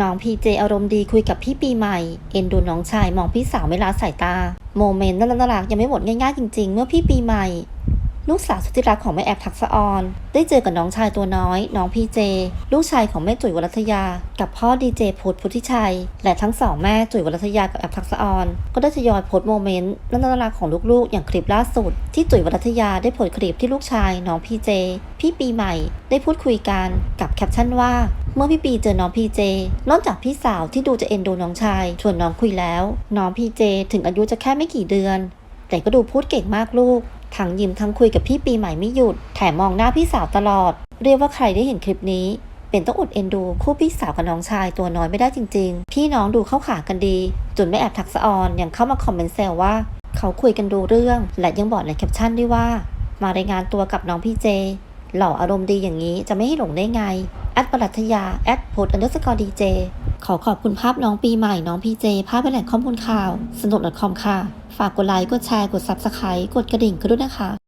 น้องพีเจอารมณ์ดีคุยกับพี่ปีใหม่ เอ็นดูน้องชายมองพี่สาวไม่ละสายตา โมเมนต์น่ารักๆยังไม่หมดง่ายๆจริงๆ เมื่อพี่ปีใหม่ ลูกสาวสุดที่รักของแม่แอบทักษะออน ได้เจอกับน้องชายตัวน้อย น้องพีเจ ลูกชายของแม่จุ๋ยวรัตยา กับพ่อดีเจพุทธพุทธิชัย และทั้งสองแม่จุ๋ยวรัตยากับแอบทักษะออน ก็ได้ทยอยโพสต์โมเมนต์น่ารักๆของลูกๆ อย่างคลิปล่าสุด ที่จุ๋ยวรัตยาได้โพสต์คลิปที่ลูกชาย น้องพีเจ พี่ปีใหม่ ได้พูดคุยกันกับแคปชั่นว่า เมื่อพี่ปีเจอน้องพีเจนอกจากพี่สาวที่ดูจะเอ็นดูน้องชายชวนน้องคุยแล้ว น้องพีเจถึงอายุจะแค่ไม่กี่เดือน แต่ก็ดูพูดเก่งมากลูก ทั้งยิ้มทั้งคุยกับพี่ปีใหม่ไม่หยุด แถมมองหน้าพี่สาวตลอด เรียกว่าใครได้เห็นคลิปนี้ เป็นต้องอดเอ็นดู คู่พี่สาวกับน้องชายตัวน้อยไม่ได้จริง ๆ พี่น้องดูเข้าขากันดี จนไม่แอบทักษะออนยังเข้ามาคอมเมนต์แซวว่า เขาคุยกันดูเรื่อง และยังบอกในแคปชั่นด้วยว่า มารายงานตัวกับน้องพี่เจ หล่ออารมณ์ดีอย่างนี้จะไม่ให้หลงได้ไง แอดปรัชญาแอดโพดอันเดอร์สกอร์ดีเจขอขอบคุณภาพน้องปีใหม่น้องพีเจภาพเป็นแหล่งข้อมูลข่าว สนุก .com ค่ะ ฝากกดไลค์กดแชร์กด s u b สไครต์กดกระดิ่งกันด้วยนะคะ